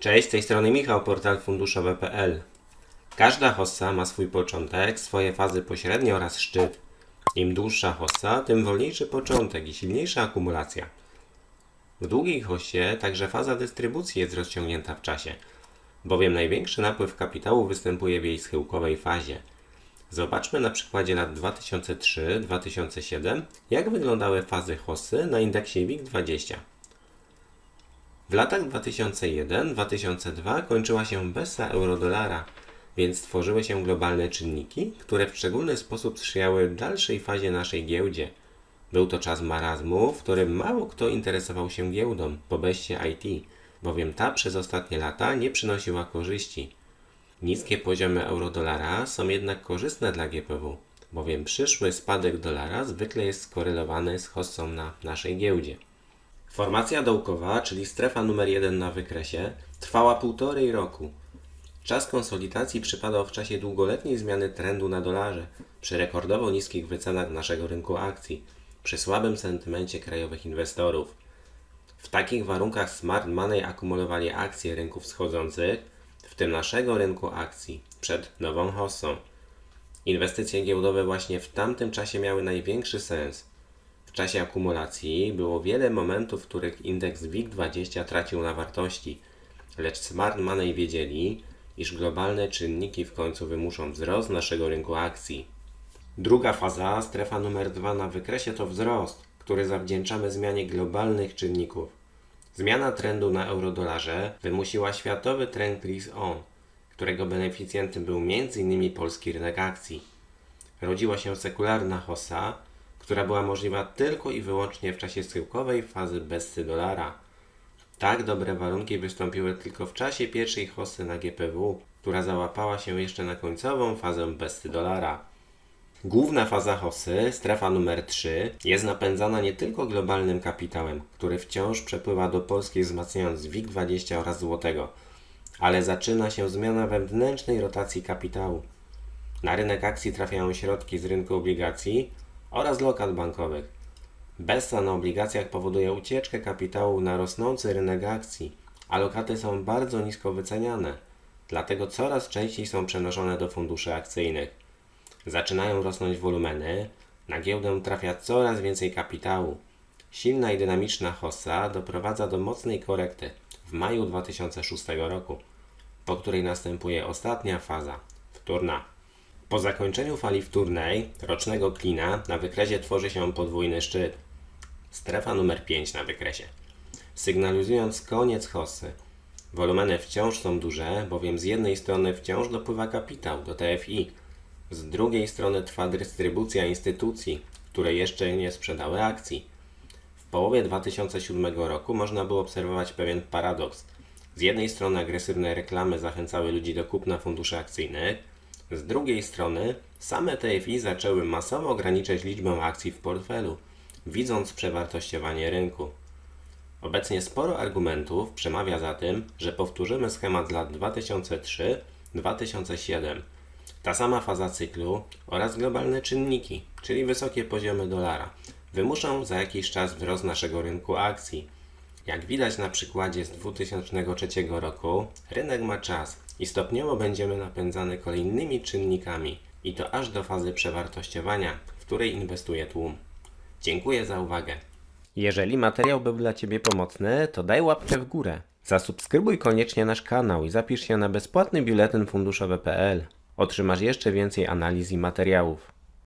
Cześć, z tej strony Michał, portal funduszowe.pl. Każda hossa ma swój początek, swoje fazy pośrednie oraz szczyt. Im dłuższa hossa, tym wolniejszy początek i silniejsza akumulacja. W długiej hossie także faza dystrybucji jest rozciągnięta w czasie, bowiem największy napływ kapitału występuje w jej schyłkowej fazie. Zobaczmy na przykładzie lat 2003-2007, jak wyglądały fazy hossy na indeksie WIG20. W latach 2001-2002 kończyła się bessa euro-dolara, więc tworzyły się globalne czynniki, które w szczególny sposób sprzyjały dalszej fazie naszej giełdzie. Był to czas marazmu, w którym mało kto interesował się giełdą po beście IT, bowiem ta przez ostatnie lata nie przynosiła korzyści. Niskie poziomy euro-dolara są jednak korzystne dla GPW, bowiem przyszły spadek dolara zwykle jest skorelowany z hossą na naszej giełdzie. Formacja dołkowa, czyli strefa numer 1 na wykresie, trwała półtorej roku. Czas konsolidacji przypadał w czasie długoletniej zmiany trendu na dolarze, przy rekordowo niskich wycenach naszego rynku akcji, przy słabym sentymencie krajowych inwestorów. W takich warunkach smart money akumulowali akcje rynków wschodzących, w tym naszego rynku akcji, przed nową hossą. Inwestycje giełdowe właśnie w tamtym czasie miały największy sens. W czasie akumulacji było wiele momentów, w których indeks WIG20 tracił na wartości, lecz smart money wiedzieli, iż globalne czynniki w końcu wymuszą wzrost naszego rynku akcji. Druga faza, strefa numer 2 na wykresie to wzrost, który zawdzięczamy zmianie globalnych czynników. Zmiana trendu na eurodolarze wymusiła światowy trend risk on, którego beneficjentem był m.in. polski rynek akcji. Rodziła się sekularna hossa, która była możliwa tylko i wyłącznie w czasie schyłkowej fazy bessy dolara. Tak dobre warunki wystąpiły tylko w czasie pierwszej hossy na GPW, która załapała się jeszcze na końcową fazę bessy dolara. Główna faza hossy, strefa numer 3, jest napędzana nie tylko globalnym kapitałem, który wciąż przepływa do Polski wzmacniając WIG20 oraz złotego, ale zaczyna się zmiana wewnętrznej rotacji kapitału. Na rynek akcji trafiają środki z rynku obligacji oraz lokat bankowych. Bessa na obligacjach powoduje ucieczkę kapitału na rosnący rynek akcji, a lokaty są bardzo nisko wyceniane, dlatego coraz częściej są przenoszone do funduszy akcyjnych. Zaczynają rosnąć wolumeny, na giełdę trafia coraz więcej kapitału. Silna i dynamiczna hossa doprowadza do mocnej korekty w maju 2006 roku, po której następuje ostatnia faza wtórna. Po zakończeniu fali wtórnej, rocznego klina, na wykresie tworzy się podwójny szczyt. Strefa numer 5 na wykresie. Sygnalizując koniec hossy. Wolumeny wciąż są duże, bowiem z jednej strony wciąż dopływa kapitał do TFI, z drugiej strony trwa dystrybucja instytucji, które jeszcze nie sprzedały akcji. W połowie 2007 roku można było obserwować pewien paradoks. Z jednej strony agresywne reklamy zachęcały ludzi do kupna funduszy akcyjnych, z drugiej strony same TFI zaczęły masowo ograniczać liczbę akcji w portfelu, widząc przewartościowanie rynku. Obecnie sporo argumentów przemawia za tym, że powtórzymy schemat z lat 2003-2007. Ta sama faza cyklu oraz globalne czynniki, czyli wysokie poziomy dolara, wymuszą za jakiś czas wzrost naszego rynku akcji. Jak widać na przykładzie z 2003 roku, rynek ma czas i stopniowo będziemy napędzany kolejnymi czynnikami i to aż do fazy przewartościowania, w której inwestuje tłum. Dziękuję za uwagę. Jeżeli materiał był dla Ciebie pomocny, to daj łapkę w górę. Zasubskrybuj koniecznie nasz kanał i zapisz się na bezpłatny biuletyn funduszowy.pl. Otrzymasz jeszcze więcej analiz i materiałów.